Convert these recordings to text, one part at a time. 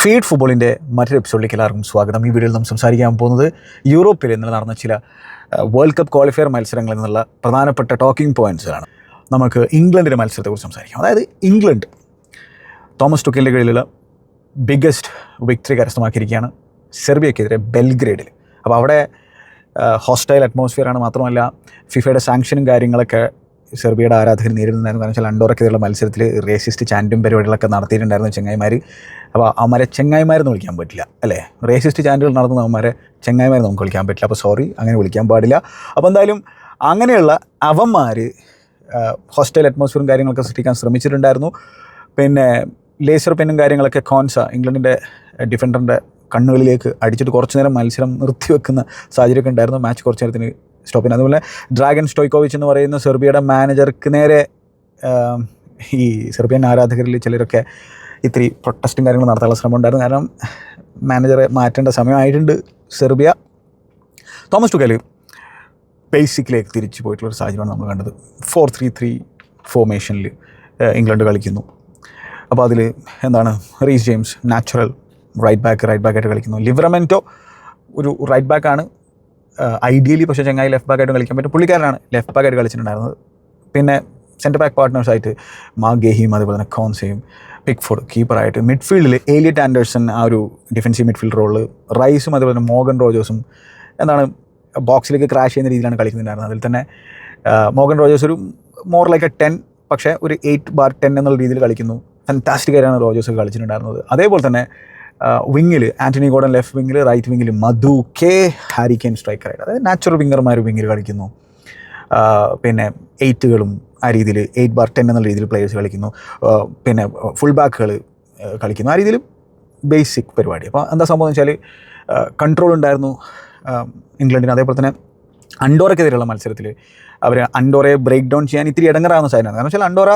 Feed ഫുട്ബോളിന്റെ മറ്റൊരു എപ്പിസോഡിലേക്ക് എല്ലാവർക്കും സ്വാഗതം. ഈ വീഡിയോയിൽ നാം സംസാരിക്കാൻ പോകുന്നത് യൂറോപ്പിൽ ഇന്നലെ നടന്ന ചില വേൾഡ് കപ്പ് ക്വാളിഫയർ മത്സരങ്ങളിൽ നിന്നുള്ള പ്രധാനപ്പെട്ട ടോക്കിംഗ് പോയിന്റ്സുകളാണ് നമുക്ക് ഇംഗ്ലണ്ടിന്റെ മത്സരത്തെക്കുറിച്ച് സംസാരിക്കാം. അതായത് ഇംഗ്ലണ്ട് തോമസ് ടുക്കലിന്റെ കീഴിലുള്ള ബിഗ്ഗസ്റ്റ് വിക്ടറി കരസ്ഥമാക്കിയിരിക്കുകയാണ് സെർബിയക്കെതിരെ ബെൽഗ്രേഡിൽ. അപ്പോൾ അവിടെ ഹോസ്റ്റൈൽ അറ്റ്മോസ്ഫിയറാണ് മാത്രമല്ല ഫിഫയുടെ സാങ്ഷനും കാര്യങ്ങളൊക്കെ സെർബിയയുടെ ആരാധകർ നേരിടുന്നുണ്ടായിരുന്നു. കാരണം വെച്ചാൽ അണ്ടോറക്കെതിരെയുള്ള മത്സരത്തിൽ റേസിസ്റ്റ് ചാന്റും പരിപാടികളൊക്കെ നടത്തിയിട്ടുണ്ടായിരുന്നു ചെങ്ങായിമാർ അപ്പോൾ അവന്മാരെ ചെങ്ങായിമാരെന്ന് വിളിക്കാൻ പറ്റില്ല അല്ലേ? റേസിസ്റ്റ് ചാനലുകൾ നടത്തുന്ന അവന്മാരെ ചെങ്ങായിമാരെ നമുക്ക് വിളിക്കാൻ പറ്റില്ല. അപ്പോൾ സോറി അങ്ങനെ വിളിക്കാൻ പാടില്ല. അപ്പോൾ എന്തായാലും അങ്ങനെയുള്ള അവന്മാർ ഹോസ്റ്റൽ അറ്റ്മോസ്ഫിയറും കാര്യങ്ങളൊക്കെ സൃഷ്ടിക്കാൻ ശ്രമിച്ചിട്ടുണ്ടായിരുന്നു. പിന്നെ ലേസർ പെന്നും കാര്യങ്ങളൊക്കെ കോൺസ ഇംഗ്ലണ്ടിന്റെ ഡിഫൻഡറിന്റെ കണ്ണുകളിലേക്ക് അടിച്ചിട്ട് കുറച്ച് നേരം മത്സരം നിർത്തിവെക്കുന്ന സാഹചര്യമൊക്കെ ഉണ്ടായിരുന്നു. മാച്ച് കുറച്ച് നേരത്തിന് സ്റ്റോപ്പ് ചെയ്യുന്നത് അതുപോലെ ഡ്രാഗൻ സ്റ്റോയ്ക്കോവിച്ച് എന്ന് പറയുന്ന സെർബിയയുടെ മാനേജർക്ക് നേരെ ഈ സെർബിയൻ ആരാധകരിൽ ചിലരൊക്കെ ഇത്തിരി പ്രൊട്ടസ്റ്റും കാര്യങ്ങൾ നടത്താനുള്ള ശ്രമം ഉണ്ടായിരുന്നു. കാരണം മാനേജറെ മാറ്റേണ്ട സമയമായിട്ടുണ്ട്. സെർബിയ തോമസ് ടുക്കൽ ബേസിക്കിലേക്ക് തിരിച്ചു പോയിട്ടുള്ളൊരു സാഹചര്യമാണ് നമ്മൾ കണ്ടത്. ഫോർ ത്രീ ത്രീ ഫോർമേഷനിൽ ഇംഗ്ലണ്ട് കളിക്കുന്നു. അപ്പോൾ അതിൽ എന്താണ് Reece James natural right back right ബാക്കായിട്ട് കളിക്കുന്നു. ലിവറമെന്റോ ഒരു റൈറ്റ് ബാക്കാണ് ഐഡിയലി പക്ഷേ ചങ്ങായി ലെഫ്റ്റ് ബാക്കായിട്ട് കളിക്കാൻ പറ്റും. പുള്ളിക്കാരനാണ് ലെഫ്റ്റ് ബാക്കായിട്ട് കളിച്ചിട്ടുണ്ടായിരുന്നത്. പിന്നെ സെന്റർ ബാക്ക് പാർട്ട്നേഴ്സായിട്ട് മാ ഗെഹിയും അതുപോലെ തന്നെ കോൺസയും പിക്ഫോർഡ് കീപ്പറായിട്ട് മിഡ്ഫീൽഡിൽ ഏലിയറ്റ് ആൻഡേഴ്സൺ ആ ഒരു ഡിഫൻസീവ് മിഡ്ഫീൽഡ് റോൾ റൈസും അതുപോലെ തന്നെ മോഗൻ റോജേഴ്സും എന്താണ് ബോക്സിലേക്ക് ക്രാഷ് ചെയ്യുന്ന രീതിയിലാണ് കളിക്കുന്നുണ്ടായിരുന്നത്. അതിൽ തന്നെ മോഗൻ റോജേഴ്സ് ഒരു മോർ ലൈക്ക് എ ടെൻ പക്ഷേ ഒരു എയ്റ്റ് ബാർ ടെൻ എന്നുള്ള രീതിയിൽ കളിക്കുന്നു. ഫാന്റാസ്റ്റിക് ആയിട്ടാണ് റോജേഴ്സ് കളിച്ചിട്ടുണ്ടായിരുന്നത്. അതേപോലെ തന്നെ വിങ്ങിൽ ആന്റണി ഗോഡൻ ലെഫ്റ്റ് വിങ്ങിൽ റൈറ്റ് വിങ്ങിൽ മധു കെ ഹാരിക്കെയിൻ സ്ട്രൈക്കറായിട്ട് അതായത് നാച്ചുറൽ വിങ്ങർമാർ വിങ്ങിൽ കളിക്കുന്നു. പിന്നെ എയ്റ്റുകളും ആ രീതിയിൽ എയ്റ്റ് ബാർ ടെൻ എന്നുള്ള രീതിയിൽ പ്ലേയേഴ്സ് കളിക്കുന്നു. പിന്നെ ഫുൾ ബാക്കുകൾ കളിക്കുന്നു. ആ രീതിയിൽ ബേസിക് പരിപാടി. അപ്പോൾ എന്താ സംഭവം എന്ന് വെച്ചാൽ കൺട്രോൾ ഉണ്ടായിരുന്നു ഇംഗ്ലണ്ടിന്. അതേപോലെ തന്നെ അണ്ടോറയ്ക്കെതിരെയുള്ള മത്സരത്തിൽ അവർ അണ്ടോറയെ ബ്രേക്ക് ഡൗൺ ചെയ്യാൻ ഇത്തിരി ഇടങ്ങറാവുന്ന സാധനമാണ് കാരണം വെച്ചാൽ അണ്ടോറ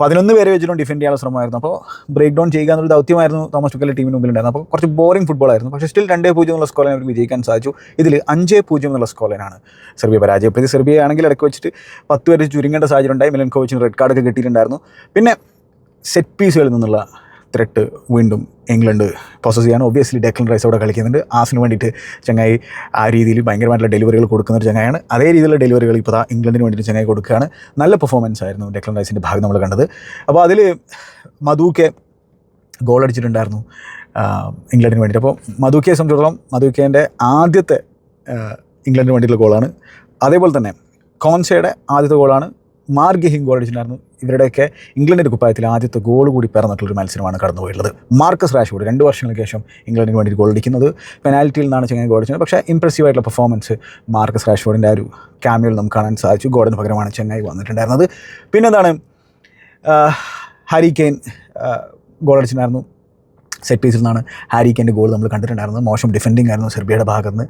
പതിനൊന്ന് പേരെ വെച്ചിട്ടും ഡിഫെൻഡ് ചെയ്യാനുള്ള ശ്രമമായിരുന്നു. അപ്പോൾ ബ്രേക്ക് ഡൗൺ ചെയ്യുക എന്നൊരു ദൗത്യമായിരുന്നു തോമസ് ടുക്കലിന്റെ ടീമിന് മുമ്പിലുണ്ടായിരുന്നു അപ്പോൾ കുറച്ച് ബോറിംഗ് ഫുട്ബോൾ ആയിരുന്നു. പക്ഷേ സ്റ്റിൽ രണ്ടേ പൂജ്യം എന്നുള്ള സ്കോളിനെ അവർക്ക് വിജയിക്കാൻ സാധിച്ചു. ഇതിൽ അഞ്ചേ പൂജ്യം എന്നുള്ള സ്കോളിനാണ് സെർബിയ പരാജയപ്പെടുത്തി സെർബിയ ആണെങ്കിൽ ഇടയ്ക്ക് വെച്ചിട്ട് പത്ത് വരെ ചുരുങ്ങേണ്ട സാഹചര്യം ഉണ്ടായി. മിലൻകോവിച്ചിന് റെഡ് കാർഡൊക്കെ കിട്ടിയിട്ടുണ്ടായിരുന്നു. പിന്നെ സെറ്റ് പീസുകളിൽ നിന്നുള്ള ത്രെട്ട് വീണ്ടും ഇംഗ്ലണ്ട് പ്രോസസ് ചെയ്യാൻ ഒബ്വിയസ്ലി ഡെക്ലൻ റൈസ് അവിടെ കളിക്കുന്നുണ്ട്. ആസിന് വേണ്ടിയിട്ട് ചങ്ങായി ആ രീതിയിൽ ഭയങ്കരമായിട്ടുള്ള ഡെലിവറികൾ കൊടുക്കുന്ന ഒരു ചങ്ങായാണ് അതേ രീതിയിലുള്ള ഡെലിവറികൾ ഇപ്പോൾ ആ ഇംഗ്ലണ്ടിന് വേണ്ടിയിട്ട് ചങ്ങായി കൊടുക്കുകയാണ്. നല്ല പെർഫോമൻസ് ആയിരുന്നു ഡെക്ലൻ റൈസിന്റെ ഭാഗം നമ്മൾ കണ്ടത്. അപ്പോൾ അതിൽ മധുക്കെ ഗോൾ അടിച്ചിട്ടുണ്ടായിരുന്നു ഇംഗ്ലണ്ടിന് വേണ്ടിയിട്ട്. അപ്പോൾ മധുക്കയെ സംബന്ധിച്ചിടത്തോളം മധുക്കേന്റെ ആദ്യത്തെ ഇംഗ്ലണ്ടിന് വേണ്ടിയിട്ടുള്ള ഗോളാണ് അതേപോലെ തന്നെ കോൺസയുടെ ആദ്യത്തെ ഗോളാണ് മാർഗഹിം ഗോൾ അടിച്ചിട്ടുണ്ടായിരുന്നു. ഇവരുടെയൊക്കെ ഇംഗ്ലണ്ടിന്റെ കുപ്പായത്തിൽ ആദ്യത്തെ ഗോൾ കൂടി പിറന്നിട്ടുള്ളൊരു മത്സരമാണ് കടന്നുപോയിട്ടുള്ളത്. മാർക്കസ് റാഷ്വുഡ് രണ്ട് വർഷങ്ങൾക്ക് ശേഷം ഇംഗ്ലണ്ടിന് വേണ്ടി ഗോൾ അടിക്കുന്നത്. പെനാൽറ്റിയിൽ നിന്നാണ് ചെങ്ങനെ ഗോൾ അടിച്ചത്. പക്ഷേ ഇംപ്രസീവ് ആയിട്ടുള്ള പെർഫോമൻസ് മാർക്കസ് റാഷ്വുഡിന്റെ ആ ഒരു ക്യാമിയോയിൽ നമുക്ക് കാണാൻ സാധിച്ചു. ഗോളിന് പകരമാണ് ചെന്നൈ വന്നിട്ടുണ്ടായിരുന്നത്. പിന്നെന്താണ്? ഹാരി കെയിൻ ഗോൾ അടിച്ചിട്ടുണ്ടായിരുന്നു. സെറ്റ് പീസിൽ നിന്നാണ് ഹാരി കെന്റെ ഗോൾ നമ്മൾ കണ്ടിട്ടുണ്ടായിരുന്നത്. മോശം ഡിഫെൻഡിങ് ആയിരുന്നു സെർബിയയുടെ ഭാഗത്ത് നിന്ന്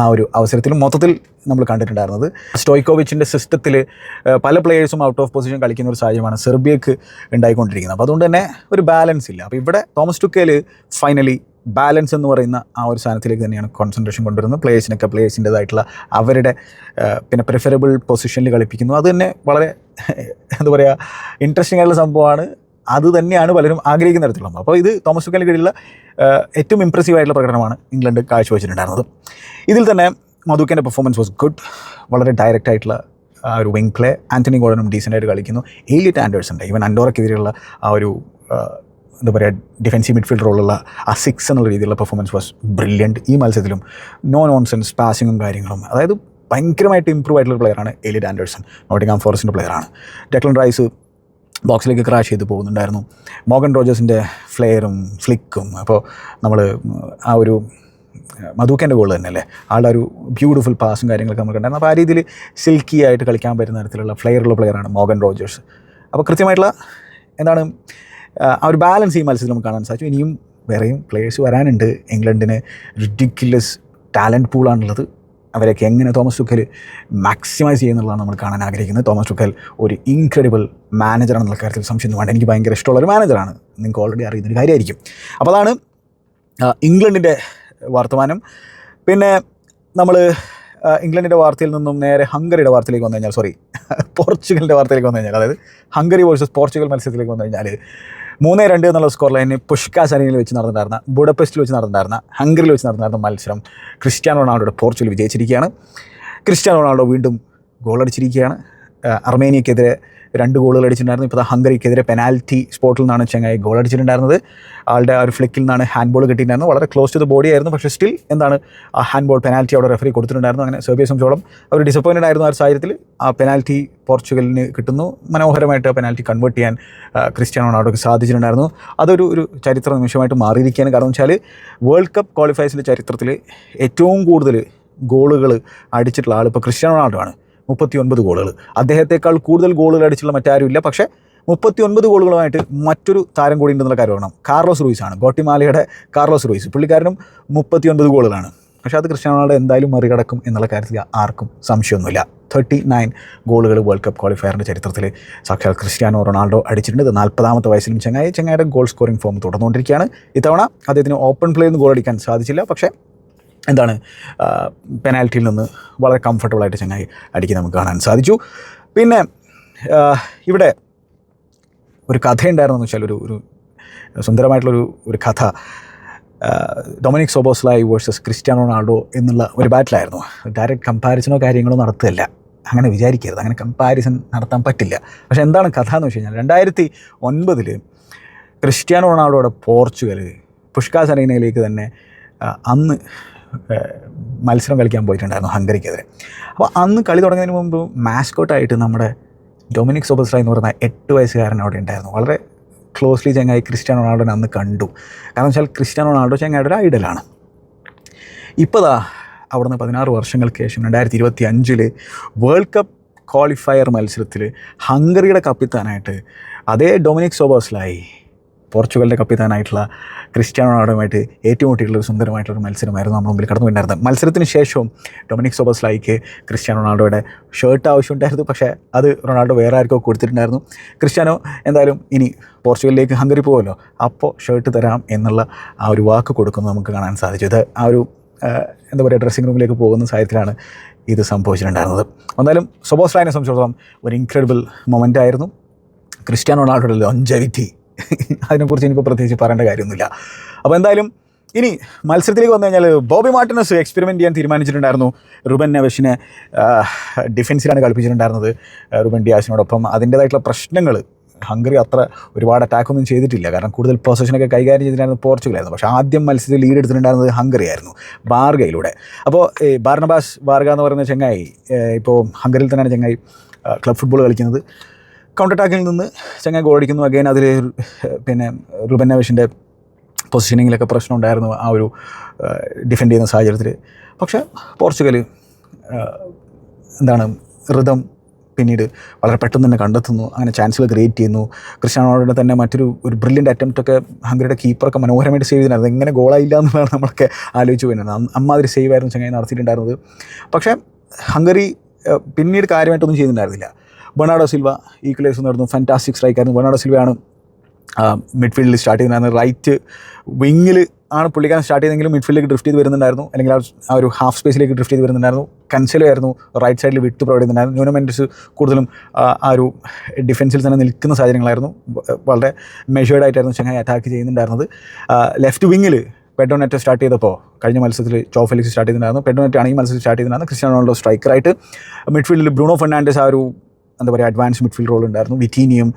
ആ ഒരു അവസരത്തിൽ മൊത്തത്തിൽ നമ്മൾ കണ്ടിട്ടുണ്ടായിരുന്നത്. സ്റ്റോയ്ക്കോവിച്ചിന്റെ സിസ്റ്റത്തിൽ പല പ്ലേയേഴ്സും ഔട്ട് ഓഫ് പൊസിഷൻ കളിക്കുന്ന ഒരു സാഹചര്യമാണ് സെർബിയക്ക് ഉണ്ടായിക്കൊണ്ടിരിക്കുന്നത്. അപ്പോൾ അതുകൊണ്ട് തന്നെ ഒരു ബാലൻസ് ഇല്ല. അപ്പോൾ ഇവിടെ തോമസ് ടുക്കേൽ ഫൈനലി ബാലൻസ് എന്ന് പറയുന്ന ആ ഒരു സ്ഥാനത്തിലേക്ക് തന്നെയാണ് കോൺസെൻട്രേഷൻ കൊണ്ടുവരുന്നത്. പ്ലേയേഴ്സിനൊക്കെ പ്ലേയേഴ്സിന്റെതായിട്ടുള്ള അവരുടെ പിന്നെ പ്രിഫറബിൾ പൊസിഷനിൽ കളിപ്പിക്കുന്നു. അത് തന്നെ വളരെ എന്താ പറയുക ഇൻട്രസ്റ്റിംഗ് ആയിട്ടുള്ള സംഭവമാണ്. അത് തന്നെയാണ് പലരും ആഗ്രഹിക്കുന്ന തരത്തിലുള്ള അപ്പോൾ ഇത് തോമസ് ടുക്കലിന് കീഴിലുള്ള ഏറ്റവും ഇമ്പ്രസീവ് ആയിട്ടുള്ള പ്രകടനമാണ് ഇംഗ്ലണ്ട് കാഴ്ചവെച്ചിട്ടുണ്ടായിരുന്നത്. ഇതിൽ തന്നെ മധുക്കന്റെ പെർഫോമൻസ് വാസ് ഗുഡ് വളരെ ഡയറക്റ്റ് ആയിട്ടുള്ള ആ ഒരു വിങ് പ്ലേ ആന്റണി ഗോഡനും ഡീസന്റ് ആയിട്ട് കളിക്കുന്നു. ഏലിയറ്റ് ഉണ്ട് ഈവൻ അൻഡോറയ്ക്കെതിരെയുള്ള ആ ഒരു എന്താ പറയുക ഡിഫൻസീവ് മിഡ്ഫീൽഡ് റോളുള്ള ആ സിക്സ് എന്നുള്ള രീതിയിലുള്ള പെർഫോമൻസ് വാസ് ബ്രില്യന്റ് ഈ മത്സരത്തിലും നോ നോൺസെൻസ് പാസിങ്ങും കാര്യങ്ങളും അതായത് ഭയങ്കരമായിട്ട് ഇമ്പ്രൂവ് ആയിട്ടുള്ള പ്ലെയറാണ് എലിയറ്റ് ആൻഡേഴ്സൺ. ആം ഫോറസ്റ്റിന്റെ പ്ലെയറാണ് ഡെക്ലൻ റൈസ് ബോക്സിലേക്ക് ക്രാഷ് ചെയ്ത് പോകുന്നുണ്ടായിരുന്നു. മോഗൻ റോജേഴ്സിന്റെ ഫ്ലെയറും ഫ്ലിക്കും. അപ്പോൾ നമ്മൾ ആ ഒരു മധുക്കന്റെ ഗോൾ തന്നെ അല്ലേ ആളുടെ ഒരു ബ്യൂട്ടിഫുൾ പാസും കാര്യങ്ങളൊക്കെ നമുക്ക് ഉണ്ടായിരുന്നു. അപ്പോൾ ആ രീതിയിൽ സിൽക്കി ആയിട്ട് കളിക്കാൻ പറ്റുന്ന തരത്തിലുള്ള ഫ്ലെയറുള്ള പ്ലെയറാണ് മോഗൻ റോജേഴ്സ്. അപ്പോൾ കൃത്യമായിട്ടുള്ള എന്താണ് ആ ഒരു ബാലൻസ് ഈ മത്സരത്തിൽ നമുക്ക് കാണാൻ സാധിച്ചു. ഇനിയും വേറെയും പ്ലേയേഴ്സ് വരാനുണ്ട്. ഇംഗ്ലണ്ടിന് റിഡിക്കുലസ് ടാലന്റ് പൂളാണുള്ളത് അവരൊക്കെ എങ്ങനെ തോമസ് ടുക്കൽ മാക്സിമൈസ് ചെയ്യുന്നുള്ളതാണ് നമ്മൾ കാണാൻ ആഗ്രഹിക്കുന്നത്. തോമസ് ടുക്കൽ ഒരു ഇൻക്രെഡിബിൾ മാനേജറാണെന്നുള്ള കാര്യത്തിൽ സംശയം വേണ്ട. എനിക്ക് ഭയങ്കര ഇഷ്ടമുള്ള ഒരു മാനേജറാണ് നിങ്ങൾക്ക് ഓൾറെഡി അറിയുന്നൊരു കാര്യമായിരിക്കും. അപ്പോൾ അതാണ് ഇംഗ്ലണ്ടിന്റെ വർത്തമാനം. പിന്നെ നമ്മൾ ഇംഗ്ലണ്ടിന്റെ വാർത്തയിൽ നിന്നും നേരെ ഹംഗറിയുടെ വാർത്തയിലേക്ക് വന്നു കഴിഞ്ഞാൽ സോറി പോർച്ചുഗലിന്റെ വാർത്തയിലേക്ക് വന്നു കഴിഞ്ഞാൽ അതായത് ഹംഗറി വേഴ്സസ് പോർച്ചുഗൽ മത്സരത്തിലേക്ക് വന്നു കഴിഞ്ഞാൽ മൂന്ന് രണ്ട് എന്നുള്ള സ്കോർ ലൈനിൽ പുഷ്കാസ് സരണിയിൽ വെച്ച് നടന്നിട്ടുണ്ടായിരുന്ന ബുഡപ്പെസ്റ്റിൽ വെച്ച് നടന്നിട്ടുണ്ടായിരുന്ന ഹംഗറിയിൽ വെച്ച് നടന്നിട്ടുണ്ടായിരുന്ന മത്സരം ക്രിസ്ത്യാനോ റൊണാൾഡോയുടെ പോർച്ചുഗൽ വിജയിച്ചിരിക്കുകയാണ്. ക്രിസ്ത്യാനോ റൊണാൾഡോ വീണ്ടും ഗോളടിച്ചിരിക്കുകയാണ്. അർമേനിയക്കെതിരെ രണ്ട് ഗോളുകൾ അടിച്ചിട്ടുണ്ടായിരുന്നു. ഇപ്പോൾ ഹംഗറിക്കെതിരെ പെനാൽറ്റി സ്പോട്ടിൽ നിന്നാണ് ചെങ്ങായി ഗോൾ അടിച്ചിട്ടുണ്ടായിരുന്നത്. ആളുടെ ആ ഒരു ഫ്ലിക്കിൽ നിന്നാണ് ഹാൻഡ് ബോൾ കിട്ടിയിട്ടുണ്ടായിരുന്നു വളരെ ക്ലോസ് ടു ദ ബോഡി ആയിരുന്നു. പക്ഷേ സ്റ്റിൽ എന്താണ് ആ ഹാൻഡ് ബോൾ പെനാൽറ്റി അവിടെ റെഫറി കൊടുത്തിട്ടുണ്ടായിരുന്നു. അങ്ങനെ സെർബിയ സംബന്ധിച്ചോളം അവർ ഡിസപ്പോയിന്റഡ് ആയിരുന്നു ആ ഒരു സാഹചര്യത്തിൽ. ആ പെനാൽറ്റി പോർച്ചുഗലിന് കിട്ടുന്നു. മനോഹരമായിട്ട് ആ പെനാൽറ്റി കൺവേർട്ട് ചെയ്യാൻ ക്രിസ്ത്യാനോ റൊണാൾഡോക്ക് സാധിച്ചിട്ടുണ്ടായിരുന്നു. അതൊരു ഒരു ചരിത്ര നിമിഷമായിട്ട് മാറിയിരിക്കുകയാണ്. കാരണം വെച്ചാൽ വേൾഡ് കപ്പ് ക്വാളിഫയേഴ്സിന്റെ ചരിത്രത്തിൽ ഏറ്റവും കൂടുതൽ ഗോളുകൾ അടിച്ചിട്ടുള്ള ആൾ ക്രിസ്ത്യാനോ റൊണാൾഡോ ആണ്. മുപ്പത്തി ഒൻപത് ഗോളുകൾ. അദ്ദേഹത്തെക്കാൾ കൂടുതൽ ഗോളുകൾ അടിച്ചുള്ള മറ്റാരുമില്ല. പക്ഷേ മുപ്പത്തി ഒൻപത് ഗോളുകളുമായിട്ട് മറ്റൊരു താരം കൂടി ഉണ്ടെന്നുള്ള കാര്യം ഓർക്കണം. കാർലോസ് റൂയിസ് ആണ് ഗോട്ടിമാലയുടെ കാർലോസ് റൂയിസ്. പുള്ളിക്കാരനും മുപ്പത്തി ഒൻപത് ഗോളുകളാണ്. പക്ഷേ അത് ക്രിസ്ത്യാനോ റൊണാൾഡോ എന്തായാലും മറികടക്കും എന്നുള്ള കാര്യത്തിൽ ആർക്കും സംശയമൊന്നുമില്ല. തേർട്ടി നയൻ ഗോളുകൾ വേൾഡ് കപ്പ് ക്വാളിഫയറിന്റെ ചരിത്രത്തിൽ സാക്ഷാൽ ക്രിസ്ത്യാനോ റൊണാൾഡോ അടിച്ചിട്ടുണ്ട്. നാൽപ്പതാമത്തെ വയസ്സിലും ചെങ്ങായി ചെങ്ങായിയുടെ ഗോൾ സ്കോറിംഗ് ഫോം തുടർന്നുകൊണ്ടിരിക്കുകയാണ്. ഇത്തവണ അദ്ദേഹത്തിന് ഓപ്പൺ നിന്ന് ഗോൾ അടിക്കാൻ സാധിച്ചില്ല. പക്ഷേ എന്താണ് പെനാൽറ്റിയിൽ നിന്ന് വളരെ കംഫർട്ടബിളായിട്ട് ചങ്ങായി അടിക്കാൻ നമുക്ക് കാണാൻ സാധിച്ചു. പിന്നെ ഇവിടെ ഒരു കഥയുണ്ടായിരുന്നു വെച്ചാൽ ഒരു ഒരു സുന്ദരമായിട്ടുള്ളൊരു ഒരു കഥ. Dominik Szoboszlai versus Cristiano Ronaldo എന്നുള്ള ഒരു ബാറ്റിലായിരുന്നു ഡയറക്റ്റ് കമ്പാരിസനോ കാര്യങ്ങളോ നടത്തുകയല്ല. അങ്ങനെ വിചാരിക്കരുത്. അങ്ങനെ കമ്പാരിസൺ നടത്താൻ പറ്റില്ല. പക്ഷേ എന്താണ് കഥ എന്ന് വെച്ച് കഴിഞ്ഞാൽ രണ്ടായിരത്തി ഒൻപതിൽ ക്രിസ്ത്യാനോ റൊണാൾഡോയുടെ പോർച്ചുഗൽ പുഷ്കാസ് അറീനയിലേക്ക് തന്നെ അന്ന് മത്സരം കളിക്കാൻ പോയിട്ടുണ്ടായിരുന്നു ഹംഗറിക്കെതിരെ. അപ്പോൾ അന്ന് കളി തുടങ്ങുന്നതിന് മുമ്പ് മാസ്കോട്ടായിട്ട് നമ്മുടെ ഡൊമിനിക് സോബസ്ര എന്ന് പറയുന്ന എട്ട് വയസ്സുകാരൻ അവിടെ ഉണ്ടായിരുന്നു. വളരെ ക്ലോസ്ലി ചങ്ങായി ക്രിസ്ത്യാനോ റൊണാൾഡോനെ അന്ന് കണ്ടു. കാരണം വെച്ചാൽ ക്രിസ്ത്യാനോ റൊണാൾഡോ ചങ്ങായിയുടെ ഒരു ഐഡലാണ്. ഇപ്പോൾ ദാ അവിടുന്ന് പതിനാറ് വർഷങ്ങൾക്ക് ശേഷം രണ്ടായിരത്തി ഇരുപത്തി അഞ്ചിൽ വേൾഡ് കപ്പ് ക്വാളിഫയർ മത്സരത്തിൽ ഹംഗറിയുടെ കപ്പിത്താനായിട്ട് അതേ ഡൊമിനിക് സോബോസ്ലായി പോർച്ചുഗലിന്റെ കപ്പിത്താനായിട്ടുള്ള ക്രിസ്ത്യാനോ റൊണാൾഡോയുമായിട്ട് ഏറ്റുമുട്ടിയിട്ടുള്ള ഒരു സുന്ദരമായിട്ടുള്ള ഒരു മത്സരമായിരുന്നു നമ്മുടെ മുമ്പിൽ കടന്നു വരുന്നുണ്ടായിരുന്നത് മത്സരത്തിന് ശേഷവും ഡൊമിനിക് സോബസ്ലായിക്ക് ക്രിസ്ത്യാനോ റൊണാൾഡോയുടെ ഷർട്ട് ആവശ്യമുണ്ടായിരുന്നു. പക്ഷേ അത് റൊണാൾഡോ വേറെ ആർക്കോ കൊടുത്തിട്ടുണ്ടായിരുന്നു. ക്രിസ്ത്യാനോ എന്തായാലും ഇനി പോർച്ചുഗലിലേക്ക് ഹംഗറി പോകുമല്ലോ അപ്പോൾ ഷർട്ട് തരാം എന്നുള്ള ആ ഒരു വാക്ക് കൊടുക്കുന്നത് നമുക്ക് കാണാൻ സാധിച്ചു. ഇത് ആ ഒരു എന്താ പറയുക ഡ്രസ്സിംഗ് റൂമിലേക്ക് പോകുന്ന സാഹചര്യത്തിലാണ് ഇത് സംഭവിച്ചിട്ടുണ്ടായിരുന്നത്. എന്തായാലും സൊബോസ്ലായിനെ സംബന്ധിച്ചിടത്തോളം ഒരു ഇൻക്രെഡിബിൾ മൊമെന്റ് ആയിരുന്നു. ക്രിസ്ത്യാനോ റൊണാൾഡോയുടെ ലോഞ്ചവിറ്റി അതിനെക്കുറിച്ച് ഇനിയിപ്പോൾ പ്രത്യേകിച്ച് പറയേണ്ട കാര്യമൊന്നുമില്ല. അപ്പോൾ എന്തായാലും ഇനി മത്സരത്തിലേക്ക് വന്നു കഴിഞ്ഞാൽ ബോബി മാർട്ടിനസ് എക്സ്പെരിമെന്റ് ചെയ്യാൻ തീരുമാനിച്ചിട്ടുണ്ടായിരുന്നു. റുബൻ നവേഷിനെ ഡിഫൻസിലാണ് കളിപ്പിച്ചിട്ടുണ്ടായിരുന്നത്. റുബൻ ഡിയാസിനോടൊപ്പം അതിന്റേതായിട്ടുള്ള പ്രശ്നങ്ങൾ ഹംഗറി അത്ര ഒരുപാട് അറ്റാക്കൊന്നും ചെയ്തിട്ടില്ല. കാരണം കൂടുതൽ പൊസിഷനൊക്കെ കൈകാര്യം ചെയ്തിട്ടുണ്ടായിരുന്നത് പോർച്ചുഗലായിരുന്നു. പക്ഷേ ആദ്യം മത്സരത്തിൽ ലീഡ് എടുത്തിട്ടുണ്ടായിരുന്നത് ഹംഗറി ആയിരുന്നു ബാർഗയിലൂടെ. അപ്പോൾ ഈ ബാർണബാസ് ബാർഗ എന്ന് പറയുന്ന ചെങ്ങായി ഇപ്പോൾ ഹംഗറിയിൽ തന്നെയാണ് ചെങ്ങായി ക്ലബ് ഫുട്ബോൾ കളിക്കുന്നത്. കൗണ്ടർ അറ്റാക്കിൽ നിന്ന് ചങ്ങായി ഗോൾ അടിക്കുന്നു. അഗൈൻ അതിൽ പിന്നെ റുബൻ നവേഷിന്റെ പൊസിഷനിങ്ങിലൊക്കെ പ്രശ്നം ഉണ്ടായിരുന്നു ആ ഒരു ഡിഫെൻഡ് ചെയ്യുന്ന സാഹചര്യത്തിൽ പക്ഷേ പോർച്ചുഗൽ എന്താണ് ഋതം പിന്നീട് വളരെ പെട്ടെന്ന് തന്നെ കണ്ടെത്തുന്നു. അങ്ങനെ ചാൻസുകൾ ക്രിയേറ്റ് ചെയ്യുന്നു. ക്രിസ്ത്യാനോയുടെ തന്നെ മറ്റൊരു ഒരു ബ്രില്യന്റ് അറ്റംപ്റ്റ് ഒക്കെ ഹംഗറിയുടെ കീപ്പറൊക്കെ മനോഹരമായിട്ട് സേവ് ചെയ്തിരുന്നത്. എങ്ങനെ ഗോളായില്ല എന്നുള്ളതാണ് നമ്മളൊക്കെ ആലോചിച്ച് അന്ന് അമ്മാതിരി സേവ് ആയിരുന്നു ചങ്ങായി നടത്തിയിട്ടുണ്ടായിരുന്നത്. പക്ഷേ ഹംഗറി പിന്നീട് കാര്യമായിട്ടൊന്നും ചെയ്യുന്നുണ്ടായിരുന്നില്ല ബെർണാഡോ സിൽവ ഈക്വലൈസ് നടന്നു. ഫാന്റാസ്റ്റിക് സ്ട്രൈക്കായിരുന്നു ബെർണാഡോ സിൽവയാണ് മിഡ്ഫീൽഡിൽ സ്റ്റാർട്ട് ചെയ്യുന്നത് റൈറ്റ് വിങ്ങിൽ ആണ് പുള്ളിക്കാരൻ സ്റ്റാർട്ട് ചെയ്തെങ്കിലും മിഡ്ഫീൽഡിലേക്ക് ഡ്രിഫ്റ്റ് ചെയ്ത് വരുന്നുണ്ടായിരുന്നു. അല്ലെങ്കിൽ ആ ഒരു ഹാഫ് സ്പേസിലേക്ക് ഡ്രിഫ്റ്റ് ചെയ്ത് വരുന്നുണ്ടായിരുന്നു. കൻസലോ ആയിരുന്നു. റൈറ്റ് സൈഡിൽ വിട്ട് പ്രൊവൈഡ് ചെയ്യുന്നുണ്ടായിരുന്നു ന്യൂനമെന്റസ് കൂടുതലും ആ ഒരു ഡിഫൻസിൽ തന്നെ നിൽക്കുന്ന സാഹചര്യങ്ങളായിരുന്നു. വളരെ മെഷേർഡ് ആയിട്ടായിരുന്നു ചങ്ങായി അറ്റാക്ക് ചെയ്യുന്നുണ്ടായിരുന്നത്. ലെഫ്റ്റ് വിങ്ങിൽ പെഡോനെറ്റ് സ്റ്റാർട്ട് ചെയ്തപ്പോൾ കഴിഞ്ഞ മത്സരത്തിൽ ചോഫലിക്സ് സ്റ്റാർട്ട് ചെയ്തിട്ടുണ്ടായിരുന്നു. പെഡോനെറ്റ് ആണ് ഈ മത്സരത്തിൽ സ്റ്റാർട്ട് ചെയ്തിട്ടുണ്ടായിരുന്നു. ക്രിസ്ത്യാനോ റൊണാൾഡോ സ്ട്രൈക്കറായിട്ട് മിഡ്ഫീൽഡിൽ ബ്രൂണോ ഫെർണാണ്ടസ് ആ ഒരു എന്താ പറയുക അഡ്വാൻസ് മിഡ്ഫീൽഡ് റോൾ ഉണ്ടായിരുന്നു. വിറ്റീനിയും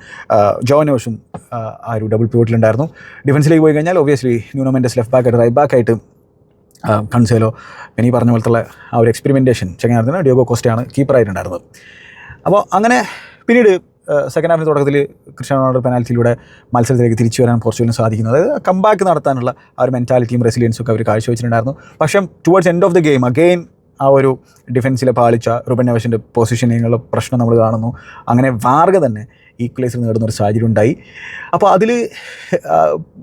ജോനോഷും ആ ഒരു ഡബിൾ പ്യൂട്ടിലുണ്ടായിരുന്നു ഡിഫൻസിലേക്ക് പോയി കഴിഞ്ഞാൽ obviously Nuno Mendes left back right back ആയിട്ട് കൺസേലോ ഈ പറഞ്ഞ പോലത്തുള്ള ആ ഒരു എക്സ്പെരിമെന്റേഷൻ ചെങ്ങായിരുന്നു ഡിയോഗോ കോസ്റ്റയാണ് കീപ്പറായിട്ടുണ്ടായിരുന്നത് അപ്പോൾ അങ്ങനെ പിന്നീട് സെക്കൻഡ് ഹാഫിന്റെ തുടക്കത്തിൽ ക്രിസ്ത്യാനോ റൊണാൾഡോ പെനാൽറ്റിയിലൂടെ മത്സരത്തിലേക്ക് തിരിച്ചു വരാൻ പോർച്ചുഗലിന് സാധിക്കുന്നത്. അതായത് കമ്പാക്ക് നടത്താനുള്ള ആ ഒരു മെന്റാലിറ്റിയും റെസിലിയൻസും ഒക്കെ അവർ കാഴ്ചവെച്ചിട്ടുണ്ടായിരുന്നു. പക്ഷേ towards end of the game again ആ ഒരു ഡിഫൻസിലെ പാലിച്ച റുബൻ നവേഷിന്റെ പൊസിഷനിങ്ങുള്ള പ്രശ്നം നമ്മൾ കാണുന്നു. അങ്ങനെ വാർഗ തന്നെ ഈക്വലൈസർ നേടുന്ന ഒരു സാഹചര്യം ഉണ്ടായി. അപ്പോൾ അതിൽ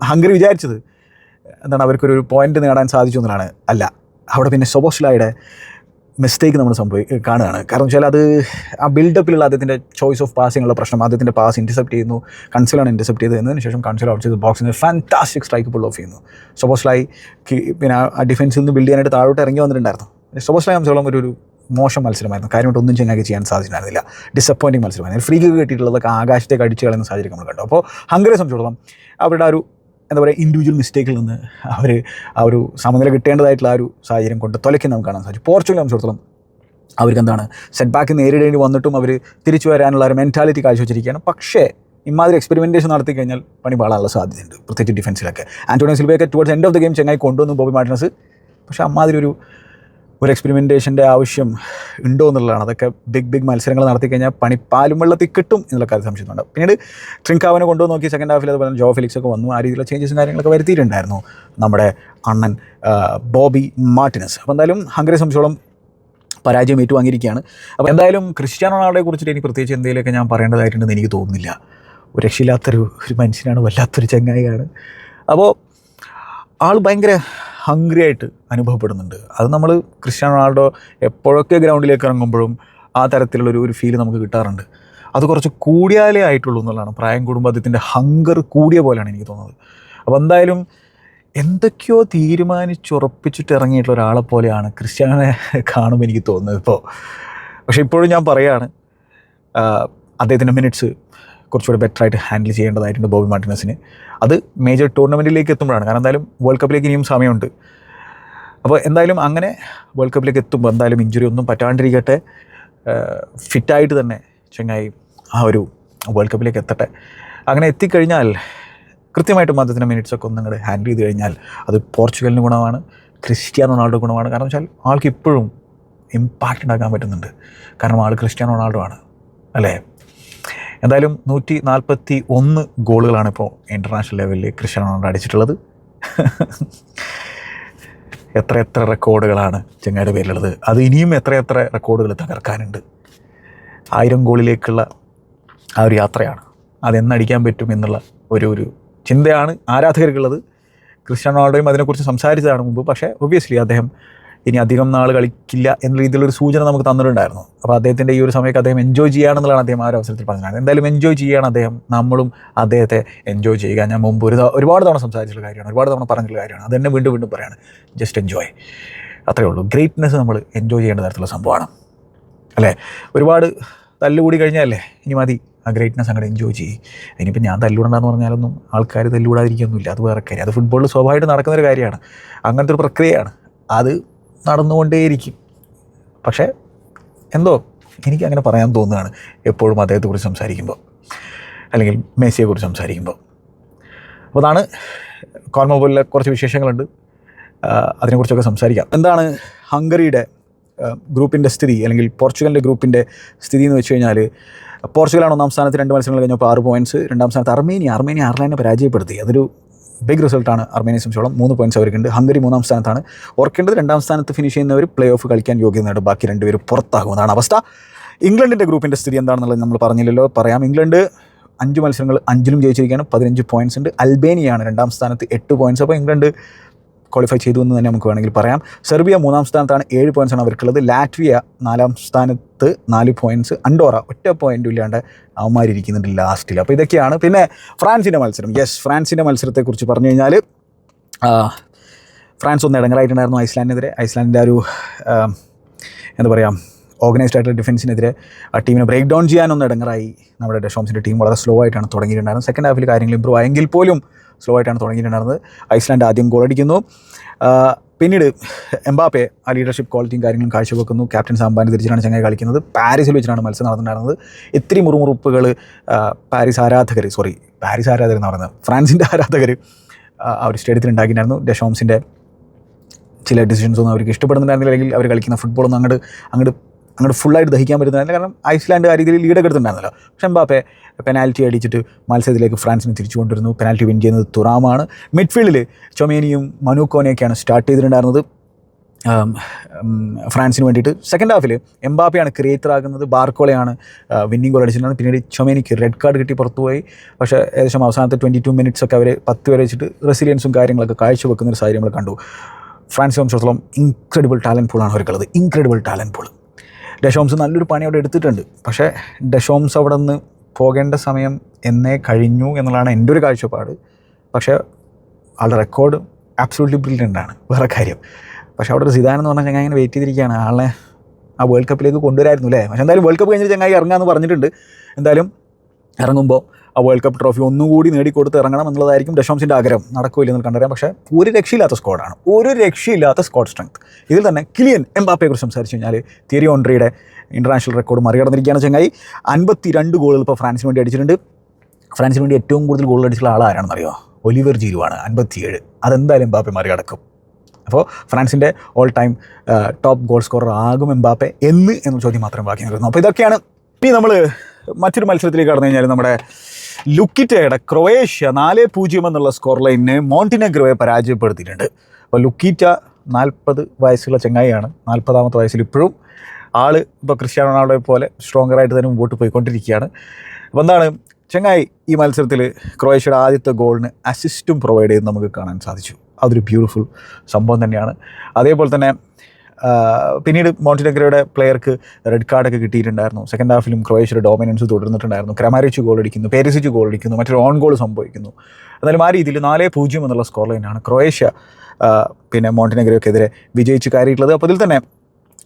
ഹംഗറി വിചാരിച്ചത് എന്താണ് അവർക്കൊരു പോയിന്റ് നേടാൻ സാധിച്ചു എന്നതാണ് അല്ല അവിടെ പിന്നെ സൊബോസ്ലായുടെ മിസ്റ്റേക്ക് നമ്മൾ സംഭവി കാണുകയാണ്. കാരണം വെച്ചാൽ അത് ആ ബിൽഡപ്പിലുള്ള അദ്ദേഹത്തിന്റെ ചോയ്സ് ഓഫ് പാസിങ്ങുള്ള പ്രശ്നം അദ്ദേഹത്തിന്റെ പാസ് ഇന്റർസെപ്റ്റ് ചെയ്യുന്നു കൺസിലാണ് ഇന്റർസെപ്റ്റ് ചെയ്ത് എന്നതിന് ശേഷം കൺസിൽ ഔട്ട് ചെയ്ത്. ബോക്സിന് ഫാന്റാസ്റ്റിക് സ്ട്രൈക്ക് പുൾ ഓഫ് ചെയ്യുന്നു. സൊബോസ്ലായി പിന്നെ ആ ഡിഫൻസിൽ നിന്ന് ബിൽഡ് ചെയ്യാനായിട്ട് താഴോട്ട് ഇറങ്ങി വന്നിട്ടുണ്ടായിരുന്നു. സൊബോസ്ലായി സംബന്ധിച്ചോളം ഒരു ഒരു മോശം മത്സരമായിരുന്നു. കാര്യമായിട്ട് ഒന്നും ചങ്ങാക്കി ചെയ്യാൻ സാധിച്ചിട്ടുണ്ടായിരുന്നില്ല. ഡിസപ്പോയിന്റിങ് മത്സരമായിരുന്നു. ഫ്രീ കിക്ക് കിട്ടിയിട്ടുള്ളതൊക്കെ ആകാശത്തേക്ക് അടിച്ചു കളയുന്ന സാഹചര്യം നമ്മൾ കണ്ടു. അപ്പോൾ ഹംഗറിയെ സംബന്ധിച്ചോളം അവരുടെ ആ ഒരു എന്താ പറയുക ഇൻഡിവിജ്വൽ മിസ്റ്റേക്കിൽ നിന്ന് അവർ ആ ഒരു സമനില കിട്ടേണ്ടതായിട്ടുള്ള ആ ഒരു സാഹചര്യം കൊണ്ട് തുലയ്ക്ക് നമുക്ക് കാണാൻ സാധിച്ചു. പോർച്ചുഗൽ സംബന്ധിച്ചിടത്തോളം അവർക്ക് എന്താണ് സെറ്റ് ബാക്ക് നേരിടേണ്ടി വന്നിട്ടും അവർ തിരിച്ചു വരാനുള്ള ഒരു മെന്റാലിറ്റി കാഴ്ചവെച്ചിരിക്കുകയാണ്. പക്ഷേ ഇമാതിരി എക്സ്പെരിമെന്റേഷൻ നടത്തി കഴിഞ്ഞാൽ പണി പാടാനുള്ള സാധ്യതയുണ്ട്. പ്രത്യേകിച്ച് ഡിഫൻസിലൊക്കെ Antonio സിൽവയൊക്കെ towards end of the game ചെങ്ങായി കൊണ്ടുവന്നു ബോബി മാർട്ടിനസ്. പക്ഷേ അമ്മാതിരി ഒരു ഒരു എക്സ്പെരിമെന്റേഷന്റെ ആവശ്യം ഉണ്ടോ എന്നുള്ളതാണ്. അതൊക്കെ ബിഗ് ബിഗ് മത്സരങ്ങൾ നടത്തി കഴിഞ്ഞാൽ പണി പാലും വെള്ളത്തിൽ കിട്ടും എന്നുള്ള കാര്യം സംശയമുണ്ട്. പിന്നീട് ട്രിങ്കാവനെ കൊണ്ടുവന്ന് നോക്കി സെക്കൻഡ് ഹാഫിൽ അതുപോലെ ജോ ഫിലിക്സ് ഒക്കെ വന്നു. ആ രീതിയിലുള്ള ചേഞ്ചസും കാര്യങ്ങളൊക്കെ വരുത്തിയിട്ടുണ്ടായിരുന്നു നമ്മുടെ അണ്ണൻ ബോബി മാർട്ടിനസ്. അപ്പോൾ എന്തായാലും ഹംഗറിയെ സംബന്ധിച്ചോളം പരാജയം ഏറ്റുവാങ്ങിയിരിക്കുകയാണ്. അപ്പോൾ എന്തായാലും ക്രിസ്ത്യാനോ റൊണാൾഡോയെ കുറിച്ചിട്ട് എനിക്ക് പ്രത്യേകിച്ച് എന്തെങ്കിലുമൊക്കെ ഞാൻ പറയേണ്ടതായിട്ടുണ്ടെന്ന് എനിക്ക് തോന്നുന്നില്ല. ഒരു രക്ഷയില്ലാത്തൊരു ഒരു മനുഷ്യനാണ് വല്ലാത്തൊരു ചങ്ങായിയാണ്. അപ്പോൾ ആൾ ഭയങ്കര ഹംഗ്രി ആയിട്ട് അനുഭവപ്പെടുന്നുണ്ട്. അത് നമ്മൾ ക്രിസ്ത്യാനോ റൊണാൾഡോ എപ്പോഴൊക്കെ ഗ്രൗണ്ടിലേക്ക് ഇറങ്ങുമ്പോഴും ആ തരത്തിലുള്ളൊരു ഒരു ഫീൽ നമുക്ക് കിട്ടാറുണ്ട്. അത് കുറച്ച് കൂടിയാലേ ആയിട്ടുള്ളൂ എന്നുള്ളതാണ്. പ്രായം കൂടുമ്പോൾ അദ്ദേഹത്തിന്റെ ഹങ്കർ കൂടിയ പോലെയാണ് എനിക്ക് തോന്നുന്നത്. അപ്പോൾ എന്തായാലും എന്തൊക്കെയോ തീരുമാനിച്ചുറപ്പിച്ചിട്ട് ഇറങ്ങിയിട്ടുള്ള ഒരാളെ പോലെയാണ് ക്രിസ്ത്യാനെ കാണുമ്പോൾ എനിക്ക് തോന്നുന്നത് ഇപ്പോൾ പക്ഷേ ഇപ്പോഴും ഞാൻ പറയുകയാണ് അദ്ദേഹത്തിന്റെ മിനിറ്റ്സ് കുറച്ചുകൂടി ബെറ്റർ ആയിട്ട് ഹാൻഡിൽ ചെയ്യേണ്ടതായിട്ടുണ്ട് ബോബി മാർട്ടിനസിന് അത് മേജർ ടൂർണമെന്റിലേക്ക് എത്തുമ്പോഴാണ്. കാരണം എന്തായാലും വേൾഡ് കപ്പിലേക്ക് ഇനിയും സമയമുണ്ട്. അപ്പോൾ എന്തായാലും അങ്ങനെ വേൾഡ് കപ്പിലേക്ക് എത്തുമ്പോൾ എന്തായാലും ഇഞ്ചുറി ഒന്നും പറ്റാണ്ടിരിക്കട്ടെ. ഫിറ്റായിട്ട് തന്നെ ചെങ്ങായി ആ ഒരു വേൾഡ് കപ്പിലേക്ക് എത്തട്ടെ. അങ്ങനെ എത്തിക്കഴിഞ്ഞാൽ കൃത്യമായിട്ട് അദ്ദേഹത്തിന്റെ മിനിറ്റ്സൊക്കെ ഒന്ന് അങ്ങോട്ട് ഹാൻഡിൽ ചെയ്ത് കഴിഞ്ഞാൽ അത് പോർച്ചുഗലിന് ഗുണമാണ് ക്രിസ്ത്യാനോ റൊണാൾഡോ ഗുണമാണ്. കാരണം വെച്ചാൽ ആൾക്ക് ഇപ്പോഴും ഇമ്പാക്റ്റ് ഉണ്ടാക്കാൻ പറ്റുന്നുണ്ട്. കാരണം ആൾ ക്രിസ്ത്യാനോ റൊണാൾഡോ ആണ്. അല്ലേ? എന്തായാലും നൂറ്റി നാൽപ്പത്തി ഒന്ന് ഗോളുകളാണ് ഇപ്പോൾ ഇന്റർനാഷണൽ ലെവലിൽ ക്രിസ്ത്യാനോ റൊണാൾഡോ അടിച്ചിട്ടുള്ളത്. എത്ര എത്ര റെക്കോർഡുകളാണ് ചെങ്ങായുടെ പേരിലുള്ളത്. അത് ഇനിയും എത്ര എത്ര റെക്കോർഡുകൾ തകർക്കാനുണ്ട്. ആയിരം ഗോളിലേക്കുള്ള ആ ഒരു യാത്രയാണ്. അതെന്നടിക്കാൻ പറ്റും എന്നുള്ള ഒരു ഒരു ചിന്തയാണ് ആരാധകർക്കുള്ളത്. ക്രിസ്ത്യാനോ റൊണാൾഡോയും അതിനെക്കുറിച്ച് സംസാരിച്ചതാണ് മുമ്പ്. പക്ഷേ ഒബ്വിയസ്ലി അദ്ദേഹം ഇനി അധികം നാൾ കളിക്കില്ല എന്ന രീതിയിലൊരു സൂചന നമുക്ക് തന്നിട്ടുണ്ടായിരുന്നു. അപ്പോൾ അദ്ദേഹത്തിന്റെ ഈ ഒരു സമയത്ത് അദ്ദേഹം എൻജോയ് ചെയ്യുകയാണെന്നുള്ളതാണ് അദ്ദേഹം ആ ഒരു അവസരത്തിൽ പറഞ്ഞത്. എന്തായാലും എൻജോയ് ചെയ്യുകയാണ് അദ്ദേഹം. നമ്മളും അദ്ദേഹത്തെ എൻജോയ് ചെയ്യുക. ഞാൻ മുമ്പ് ഒരു ഒരുപാട് തവണ സംസാരിച്ചിട്ടുള്ള കാര്യമാണ്. ഒരുപാട് തവണ പറഞ്ഞിട്ടുള്ള കാര്യമാണ്. അത് തന്നെ വീണ്ടും വീണ്ടും പറയാണ്. ജസ്റ്റ് എൻജോയ് അത്രയേ ഉള്ളൂ. ഗ്രേറ്റ്നെസ് നമ്മൾ എൻജോയ് ചെയ്യേണ്ട തരത്തിലുള്ള സംഭവമാണ്. അല്ലേ? ഒരുപാട് തല്ലുകൂടി കഴിഞ്ഞാലേ ഇനി മതി. ആ ഗ്രേറ്റ്നെസ് അങ്ങോട്ട് എൻജോയ് ചെയ്യും. ഇനിയിപ്പോൾ ഞാൻ തല്ലുകൂടണ്ടെന്ന് പറഞ്ഞാലൊന്നും ആൾക്കാർ തല്ലുകൂടാതിരിക്കൊന്നുമില്ല. അത് വേറെ കാര്യം. അത് ഫുട്ബോളിൽ സ്വാഭാവികമായിട്ട് നടക്കുന്നൊരു കാര്യമാണ്. അങ്ങനത്തെ ഒരു പ്രക്രിയയാണ്. അത് നടന്നുകൊണ്ടേയിരിക്കും. പക്ഷേ എന്തോ എനിക്ക് അങ്ങനെ പറയാൻ തോന്നുകയാണ് എപ്പോഴും അദ്ദേഹത്തെക്കുറിച്ച് സംസാരിക്കുമ്പോൾ. അല്ലെങ്കിൽ മെസ്സിയെക്കുറിച്ച് സംസാരിക്കുമ്പോൾ. അപ്പോൾ അതാണ് കോർമോബോളിലെ കുറച്ച് വിശേഷങ്ങളുണ്ട്. അതിനെക്കുറിച്ചൊക്കെ സംസാരിക്കാം. എന്താണ് ഹംഗറിയുടെ ഗ്രൂപ്പിന്റെ സ്ഥിതി? അല്ലെങ്കിൽ പോർച്ചുഗലിന്റെ ഗ്രൂപ്പിന്റെ സ്ഥിതി എന്ന് വെച്ച് കഴിഞ്ഞാൽ പോർച്ചുഗലാണ് ഒന്നാം സ്ഥാനത്ത് രണ്ട് മത്സരങ്ങൾ കഴിഞ്ഞപ്പോൾ ആറ് പോയിന്റ്സ് രണ്ടാം സ്ഥാനത്ത് അർമേനിയ അർമേനിയ അയർലൻഡിനെ പരാജയപ്പെടുത്തി. അതൊരു ബിഗ് റിസൾട്ടാണ് അർമേനിയെ സംബന്ധിച്ചോളം മൂന്ന് പോയിന്റ്സ് അവർക്കുണ്ട് ഹംഗറി മൂന്നാം സ്ഥാനത്താണ്. ഓർക്കേണ്ടത് രണ്ടാം സ്ഥാനത്ത് ഫിനിഷ് ചെയ്യുന്നവർ പ്ലേ ഓഫ് കളിക്കാൻ യോഗ്യത നേടും ബാക്കി രണ്ടുപേർ പുറത്താകുമെന്നാണ് അവസ്ഥ. ഇംഗ്ലണ്ടിന്റെ ഗ്രൂപ്പിന്റെ സ്ഥിതി എന്താണെന്നുള്ളത് നമ്മൾ പറഞ്ഞില്ലല്ലോ. പറയാം. ഇംഗ്ലണ്ട് അഞ്ച് മത്സരങ്ങൾ അഞ്ചിലും ജയിച്ചിരിക്കുകയാണ്. പതിനഞ്ച് പോയിന്റ്സ് ഉണ്ട്. അൽബേനിയാണ് രണ്ടാം സ്ഥാനത്ത് എട്ട് പോയിന്റ്സ് അപ്പോൾ ഇംഗ്ലണ്ട് ക്വാളിഫൈ ചെയ്തു എന്ന് തന്നെ നമുക്ക് വേണമെങ്കിൽ പറയാം. സെർബിയ മൂന്നാം സ്ഥാനത്താണ് ഏഴ് പോയിൻസാണ് അവർക്കുള്ളത്. ലാറ്റ്വിയ നാലാം സ്ഥാനത്ത് നാല് പോയിന്റ്സ് അണ്ടോറ ഒറ്റ പോയിന്റും ഇല്ലാണ്ട് അവന്മാരിയ്ക്കുന്നുണ്ട് ലാസ്റ്റിൽ അപ്പോൾ ഇതൊക്കെയാണ്. പിന്നെ ഫ്രാൻസിന്റെ മത്സരം. യെസ് ഫ്രാൻസിന്റെ മത്സരത്തെക്കുറിച്ച് പറഞ്ഞു കഴിഞ്ഞാൽ ഫ്രാൻസ് ഒന്ന് ഇടങ്ങറായിട്ടുണ്ടായിരുന്നു ഐസ്ലാൻഡിനെതിരെ. ഐസ്ലാൻഡിന്റെ ഒരു എന്താ പറയുക ഓർഗനൈസ്ഡ് ആയിട്ടുള്ള ഡിഫൻസിനെതിരെ ആ ടീമിനെ ബ്രേക്ക് ഡൗൺ ചെയ്യാനൊന്നും ഇടങ്ങറായി. നമ്മുടെ ഡെഷോംസിന്റെ ടീം വളരെ സ്ലോ ആയിട്ടാണ് തുടങ്ങിയിട്ടുണ്ടായിരുന്നത്. സെക്കൻഡ് ഹാഫിൽ കാര്യങ്ങൾ ഇമ്പ്രൂവ് ആയെങ്കിൽ പോലും സ്ലോ ആയിട്ടാണ് തുടങ്ങിയിട്ടുണ്ടായിരുന്നത്. ഐസ്ലാൻഡ് ആദ്യം ഗോളടിക്കുന്നു പിന്നീട് എംബാപ്പെ ആ ലീഡർഷിപ്പ് ക്വാളിറ്റിയും കാര്യങ്ങളും കാഴ്ചവെക്കുന്നു. ക്യാപ്റ്റൻ സാമ്പാൻ തിരിച്ചിട്ടാണ് ചങ്ങായി കളിക്കുന്നത്. പാരീസിൽ വെച്ചിട്ടാണ് മത്സരം നടന്നിട്ടുണ്ടായിരുന്നത്. ഇത്തിരി മുറുമുറുപ്പുകൾ പാരീസ് ആരാധകർ സോറി പാരീസ് ആരാധകർ എന്ന് പറയുന്നത്? ഫ്രാൻസിന്റെ ആരാധകർ ആ ഒരു സ്റ്റേഡിയത്തിൽ ഉണ്ടാക്കിയിട്ടുണ്ടായിരുന്നു. ഡെഷോംസിന്റെ ചില ഡിസിഷൻസ് ഒന്നും അവർക്ക് ഇഷ്ടപ്പെടുന്നുണ്ടായിരുന്നില്ല അല്ലെങ്കിൽ അവർ കളിക്കുന്ന ഫുട്ബോളൊന്നും അങ്ങോട്ട് അങ്ങോട്ട് അങ്ങോട്ട് ഫുള്ളായിട്ട് ദഹിക്കാൻ പറ്റുന്നില്ല. കാരണം ഐസ്ലാൻഡ് ആ രീതിയിൽ ലീഡൊക്കെ എടുത്തിട്ടുണ്ടായിരുന്നല്ലോ. പക്ഷെ എംബാപ്പെ പെനാൽറ്റി അടിച്ചിട്ട് മത്സരത്തിലേക്ക് ഫ്രാൻസിനെ തിരിച്ചു കൊണ്ടുവരുന്നു പെനാൽറ്റി വിൻ ചെയ്യുന്നത് തുറാമാണ്. മിഡ്ഫീൽഡിൽ ചൊമേനിയും മനുക്കോനെയൊക്കെയാണ് സ്റ്റാർട്ട് ചെയ്തിട്ടുണ്ടായിരുന്നത്. ഫ്രാൻസിന് വേണ്ടിയിട്ട്. സെക്കൻഡ് ഹാഫിൽ എംബാപ്പയാണ് ക്രിയേറ്റർ ആകുന്നത്. ബാർക്കോളയാണ് വിന്നിംഗ് ഗോൾ അടിച്ചിട്ടുണ്ടായിരുന്നത്. പിന്നീട് ചൊമേനിക്ക് റെഡ് കാർഡ് കിട്ടി പുറത്തുപോയി. പക്ഷേ ഏകദേശം അവസാനത്തെ ട്വന്റി ടു മിനിറ്റ്സ് ഒക്കെ അവർ പത്ത് വരെ വെച്ചിട്ട് റെസിലിയൻസും കാര്യങ്ങളൊക്കെ കാഴ്ചവെക്കുന്ന ഒരു സാഹചര്യം നമ്മൾ കണ്ടു. ഫ്രാൻസ് സംബന്ധിച്ചിടത്തോളം ഇൻക്രെഡിബിൾ ടാലന്റ് പൂളാണ് അവർക്കുള്ളത് ഇൻക്രെഡിബിൾ ടാലന്റ് പൂൾ ഡെഷോംസ് നല്ലൊരു പണി അവിടെ എടുത്തിട്ടുണ്ട്. പക്ഷേ ഡെഷോംസ് അവിടെ നിന്ന് പോകേണ്ട സമയം എന്നേ കഴിഞ്ഞു എന്നുള്ളതാണ് എന്റെ ഒരു കാഴ്ചപ്പാട്. പക്ഷേ ആളുടെ റെക്കോർഡ് ആബ്സൊല്യൂട്ട്ലി ബ്രില്യന്റ് ആണ്. വേറെ കാര്യം. പക്ഷേ അവിടെ ഒരു സിദാൻ എന്ന് പറഞ്ഞാൽ ചങ്ങായി ഇങ്ങനെ വെയിറ്റ് ചെയ്തിരിക്കുകയാണ്. ആളെ ആ വേൾഡ് കപ്പിലേക്ക് കൊണ്ടുവരായിരുന്നു അല്ലേ? പക്ഷേ എന്തായാലും വേൾഡ് കപ്പ് കഴിഞ്ഞിട്ട് ചങ്ങായി ഇറങ്ങാമെന്ന് പറഞ്ഞിട്ടുണ്ട്. എന്തായാലും ഇറങ്ങുമ്പോൾ ആ വേൾഡ് കപ്പ് ട്രോഫി ഒന്നുകൂടി നേടിക്കൊടുത്ത് ഇറങ്ങണം എന്നുള്ളതായിരിക്കും ഡഷോംസിന്റെ ആഗ്രഹം. നടക്കില്ല എന്ന് കണ്ടറിയാം. പക്ഷേ ഒരു രക്ഷയില്ലാത്ത സ്ക്വാഡാണ് ഒരു രക്ഷയില്ലാത്ത സ്ക്വാഡ് സ്ട്രെങ്ത് ഇതിൽ തന്നെ കിലിയൻ എംബാപ്പയെക്കുറിച്ച് സംസാരിച്ചു കഴിഞ്ഞാൽ തിയറി ഓൺട്രിയുടെ ഇന്റർനാഷണൽ റെക്കോർഡ് മറികടന്നിരിക്കുകയാണ് ചങ്ങായി. അൻപത്തി രണ്ട് ഗോളുകൾ ഇപ്പോൾ ഫ്രാൻസിന് വേണ്ടി അടിച്ചിട്ടുണ്ട്. ഫ്രാൻസിന് വേണ്ടി ഏറ്റവും കൂടുതൽ ഗോൾ അടിച്ചിട്ടുള്ള ആളാരാണെന്നറിയോ ഒലിവർ ജീരുവാണ്. അൻപത്തിയേഴ്. അതെന്തായാലും എംബാപ്പെ മറികടക്കും. അപ്പോൾ ഫ്രാൻസിന്റെ all time top goal scorer ആകും എംബാപ്പെ എന്ന് എന്ന ചോദ്യം മാത്രം ബാക്കി നിൽക്കുന്നു അപ്പോൾ ഇതൊക്കെയാണ്. ഇനി നമ്മൾ മറ്റൊരു മത്സരത്തിലേക്ക് കടന്നു കഴിഞ്ഞാൽ നമ്മുടെ ലുക്കിറ്റയുടെ ക്രൊയേഷ്യ നാല് പൂജ്യം എന്നുള്ള സ്കോർ ലൈനിനെ മോണ്ടിനെഗ്രോയെ പരാജയപ്പെടുത്തിയിട്ടുണ്ട്. അപ്പോൾ ലുക്കിറ്റ നാൽപ്പത് വയസ്സുള്ള ചങ്ങായിയാണ്. നാൽപ്പതാമത്തെ വയസ്സിൽ ഇപ്പോഴും ആൾ ഇപ്പോൾ ക്രിസ്ത്യാനോ റൊണാൾഡോയെ പോലെ സ്ട്രോങ്ങറായിട്ട് തന്നെ മുമ്പോട്ട് പോയിക്കൊണ്ടിരിക്കുകയാണ്. അപ്പോൾ എന്താണ് ചെങ്ങായി ഈ മത്സരത്തിൽ ക്രൊയേഷ്യയുടെ ആദ്യത്തെ ഗോളിന് അസിസ്റ്റും പ്രൊവൈഡ് ചെയ്ത് നമുക്ക് കാണാൻ സാധിച്ചു. അതൊരു ബ്യൂട്ടിഫുൾ സംഭവം തന്നെയാണ്. അതേപോലെ തന്നെ പിന്നീട് മോണ്ടിനെഗ്രയുടെ പ്ലെയർക്ക് റെഡ് കാർഡൊക്കെ കിട്ടിയിട്ടുണ്ടായിരുന്നു. സെക്കൻഡ് ഹാഫിലും ക്രൊയേഷ്യയുടെ ഡോമിനൻസ് തുടർന്നിട്ടുണ്ടായിരുന്നു. ക്രമാരിച്ച് ഗോൾ അടിക്കുന്നു പേരിസിച്ച് ഗോൾ അടിക്കുന്നു മറ്റൊരു ഓൺ ഗോൾ സംഭവിക്കുന്നു. എന്നാലും ആ രീതിയിൽ നാല് പൂജ്യം എന്നുള്ള സ്കോർ ലൈനാണ് ക്രൊയേഷ്യ പിന്നെ മോണ്ടിനെഗ്രയ്ക്കെതിരെ വിജയിച്ച് കയറിയിട്ടുള്ളത്. അപ്പോൾ ഇതിൽ തന്നെ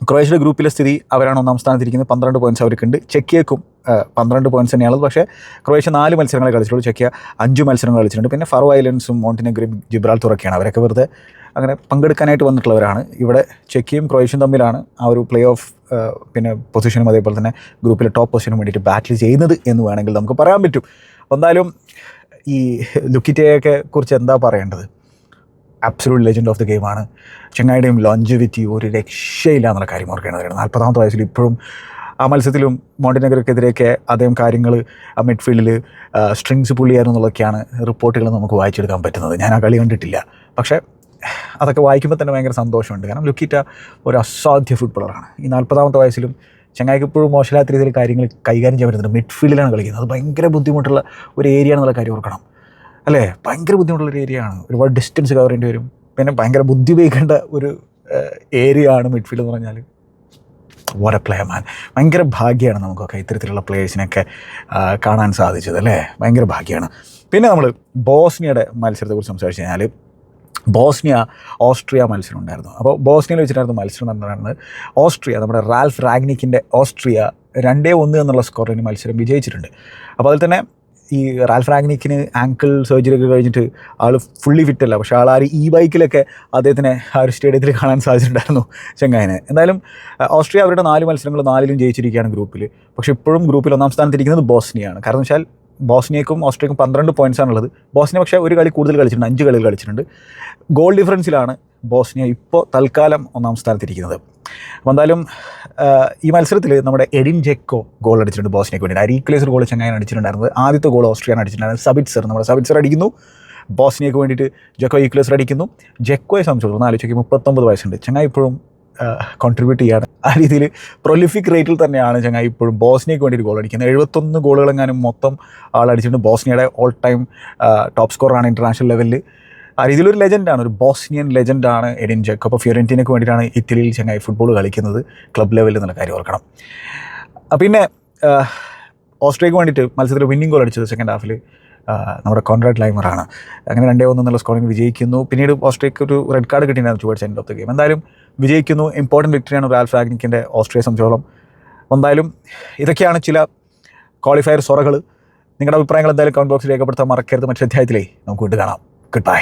ക്രൊയേഷ്യയുടെ ഗ്രൂപ്പിലെ സ്ഥിതി അവരാണ് ഒന്നാം സ്ഥാനത്തിരിക്കുന്നത്. പന്ത്രണ്ട് പോയിന്റ്സ് അവർക്കുണ്ട്. ചെക്കിയക്കും പന്ത്രണ്ട് പോയിന്റ്സ് തന്നെയാണുള്ളത്. പക്ഷേ ക്രൊയേഷ്യ നാല് മത്സരങ്ങളെ കളിച്ചിട്ടുള്ളൂ. ചെക്കിയ അഞ്ച് മത്സരങ്ങൾ കളിച്ചിട്ടുണ്ട്. പിന്നെ ഫറോ ഐലൻഡ്സും മോണ്ടിനെഗ്രയും ജിബ്രാൾത്തുറൊക്കെയാണ് അവരൊക്കെ വെറുതെ അങ്ങനെ പങ്കെടുക്കാനായിട്ട് വന്നിട്ടുള്ളവരാണ്. ഇവിടെ ചെക്കിയും ക്രൊയേഷ്യയും തമ്മിലാണ് ആ ഒരു പ്ലേ ഓഫ് പിന്നെ പൊസിഷനും അതേപോലെ തന്നെ ഗ്രൂപ്പിലെ ടോപ്പ് പൊസിഷനും വേണ്ടിയിട്ട് ബാറ്റിൽ ചെയ്യുന്നത് എന്ന് വേണമെങ്കിൽ നമുക്ക് പറയാൻ പറ്റും. എന്തായാലും ഈ ലുക്കിറ്റയൊക്കെ കുറിച്ച് എന്താ പറയേണ്ടത്? അബ്സലൂട്ട് ലെജൻഡ് ഓഫ് ദി ഗെയിമാണ് ചെങ്ങായിയുടെയും ലോഞ്ചിവിറ്റി ഒരു രക്ഷയില്ല എന്നുള്ള കാര്യം ഓർക്കേണ്ടതാണ് നാൽപ്പതാമത്തെ വയസ്സിൽ ഇപ്പോഴും ആ മത്സരത്തിലും മോണ്ടിനഗർക്കെതിരെയൊക്കെ അദ്ദേഹം കാര്യങ്ങൾ ആ മിഡ്ഫീൽഡിൽ സ്ട്രിങ്സ് പുള്ളിയായിരുന്നു എന്നുള്ളതൊക്കെയാണ് റിപ്പോർട്ടുകൾ നമുക്ക് വായിച്ചെടുക്കാൻ പറ്റുന്നത്. ഞാൻ ആ കളി കണ്ടിട്ടില്ല. പക്ഷേ അതൊക്കെ വായിക്കുമ്പോൾ തന്നെ ഭയങ്കര സന്തോഷമുണ്ട്. കാരണം ലുക്കിറ്റ ഒരു അസാധ്യ ഫുട്ബോളറാണ് ഈ നാൽപ്പതാമത്തെ വയസ്സിലും ചങ്ങായിക്ക് ഇപ്പോഴും മോശമില്ലാത്ത രീതിയിൽ കാര്യങ്ങൾ കൈകാര്യം ചെയ്യാൻ പറ്റുന്നുണ്ട്. മിഡ്ഫീൽഡിലാണ് കളിക്കുന്നത്. അത് ഭയങ്കര ബുദ്ധിമുട്ടുള്ള ഒരു ഏരിയ ആണെന്നുള്ള കാര്യം ഓർക്കണം. അല്ലേ? ഭയങ്കര ബുദ്ധിമുട്ടുള്ള ഒരു ഏരിയ ആണ്. ഒരുപാട് ഡിസ്റ്റൻസ് കവർ ചെയ്യേണ്ടി വരും. പിന്നെ ഭയങ്കര ബുദ്ധി ഉപയോഗിക്കേണ്ട ഒരു ഏരിയ ആണ് മിഡ്ഫീൽഡ് എന്ന് പറഞ്ഞാൽ വാട്ട് എ പ്ലേ മാൻ ഭയങ്കര ഭാഗ്യമാണ് നമുക്കൊക്കെ ഇത്തരത്തിലുള്ള പ്ലേയേഴ്സിനൊക്കെ കാണാൻ സാധിച്ചത് അല്ലേ? ഭയങ്കര ഭാഗ്യമാണ്. പിന്നെ നമ്മൾ ബോസ്നിയുടെ മത്സരത്തെക്കുറിച്ച് സംസാരിച്ച് കഴിഞ്ഞാൽ ബോസ്നിയ ഓസ്ട്രിയ മത്സരം ഉണ്ടായിരുന്നു അപ്പോൾ ബോസ്നിയയിൽ വെച്ചിട്ടായിരുന്നു മത്സരം നടന്നത് ഓസ്ട്രിയ നമ്മുടെ റാൽഫ് റാഗ്നിക്കിന്റെ ഓസ്ട്രിയ രണ്ടേ ഒന്ന് എന്നുള്ള സ്കോറിന് മത്സരം വിജയിച്ചിട്ടുണ്ട്. അപ്പോൾ അതിൽ തന്നെ ഈ റാൽഫ് റാഗ്നിക്കിന് ആങ്കിൾ സർജറി ഒക്കെ കഴിഞ്ഞിട്ട് ആൾ ഫുള്ളി ഫിറ്റ് അല്ല. പക്ഷേ ആൾ ആ ഒരു ഈ ബൈക്കിലൊക്കെ അദ്ദേഹത്തിനെ ആ ഒരു സ്റ്റേഡിയത്തിൽ കാണാൻ സാധിച്ചിട്ടുണ്ടായിരുന്നു ചെങ്ങായനെ. എന്തായാലും ഓസ്ട്രിയ അവരുടെ നാല് മത്സരങ്ങൾ നാലിലും ജയിച്ചിരിക്കുകയാണ് ഗ്രൂപ്പിൽ പക്ഷേ ഇപ്പോഴും ഗ്രൂപ്പിൽ ഒന്നാം സ്ഥാനത്തിരിക്കുന്നത് ബോസ്നിയാണ് കാരണം വെച്ചാൽ ബോസ്നിയക്കും ഓസ്ട്രിയക്കും പന്ത്രണ്ട് ആണുള്ളത്. ബോസ്നിയ പക്ഷേ ഒരു കളി കൂടുതൽ കളിച്ചിട്ടുണ്ട് അഞ്ച് കളികൾ കളിച്ചിട്ടുണ്ട്. ഗോൾ ഡിഫറൻസിലാണ് ബോസ്നിയ ഇപ്പോൾ തൽക്കാലം ഒന്നാം സ്ഥാനത്തിരിക്കുന്നത്. അപ്പോൾ എന്തായാലും ഈ മത്സരത്തിൽ നമ്മുടെ എഡിൻ ജെക്കോ ഗോൾ അടിച്ചിട്ടുണ്ട് ബോസ്നിയക്ക് വേണ്ടി അരീക്ലേസർ ഗോൾ ചങ്ങായി അടിച്ചിട്ടുണ്ടായിരുന്നത്. ആദ്യത്തെ ഗോൾ ഓസ്ട്രിയാണ് അടിച്ചിട്ടുണ്ടായിരുന്നത്. സബിറ്റ്സർ നമ്മുടെ സബിറ്റ്സർ അടിക്കുന്നു. ബോസ്നിയക്ക് വേണ്ടിയിട്ട് ജെക്കോ ഈക്ലേസർ അടിക്കുന്നു. ജെക്കോയെ സംബന്ധിച്ചിടത്തോളം ആലോചിക്കും മുപ്പത്തൊമ്പത് വയസ്സുണ്ട്. ചങ്ങായി ഇപ്പോഴും കോൺട്രിബ്യൂട്ട് ചെയ്യാണ്. ആ രീതിയിൽ പ്രൊലിഫിക് റേറ്റിൽ തന്നെയാണ് ചങ്ങായി ഇപ്പോഴും ബോസ്നിയക്ക് വേണ്ടിയിട്ട് ഗോൾ അടിക്കുന്നത്. എഴുപത്തൊന്ന് ഗോളുകളെങ്ങാനും മൊത്തം ആൾ അടിച്ചിട്ടുണ്ട്. ബോസ്നിയയുടെ ഓൾ ടൈം ടോപ്പ് സ്കോറാണ് ഇന്റർനാഷണൽ ലെവലിൽ ആ രീതിയിലൊരു ലെജൻഡാണ് ഒരു ബോസ്നിയൻ ലെജൻഡാണ് എഡിൻ ജേക്കബ്. അപ്പോൾ ഫിയോറന്റീനക്ക് വേണ്ടിയിട്ടാണ് ഇറ്റലിയിൽ ചങ്ങായി ഫുട്ബോൾ കളിക്കുന്നത്. ക്ലബ് ലെവലിൽ എന്നുള്ള കാര്യം ഓർക്കണം. പിന്നെ ഓസ്ട്രേലിയക്ക് വേണ്ടിയിട്ട് മത്സരത്തിൽ വിന്നിംഗ് ഗോൾ അടിച്ചത് സെക്കൻഡ് ഹാഫിൽ നമ്മുടെ കോൺറാഡ് ലൈമറാണ് അങ്ങനെ രണ്ടേ ഒന്ന് എന്നുള്ള സ്കോറിംഗ് വിജയിക്കുന്നു. പിന്നീട് ഓസ്ട്രേലിയക്ക് ഒരു റെഡ് കാർഡ് കിട്ടിയിട്ടുണ്ടായിരുന്നു towards end of the game എന്തായാലും വിജയിക്കുന്നു. ഇമ്പോർട്ടന്റ് വിക്ടറിയാണ് റാൽ ഫ്രാഗ്നിക്കിന്റെ ഓസ്ട്രിയ സംബന്ധിച്ചോളം എന്തായാലും ഇതൊക്കെയാണ് ചില ക്വാളിഫയർ സൊറകൾ നിങ്ങളുടെ അഭിപ്രായങ്ങൾ എന്തായാലും കമന്റ് ബോക്സിൽ രേഖപ്പെടുത്താൻ മറക്കരുത്. മറ്റൊരു അധ്യായത്തിലേ നമുക്ക് വീണ്ടും കാണാം. Good bye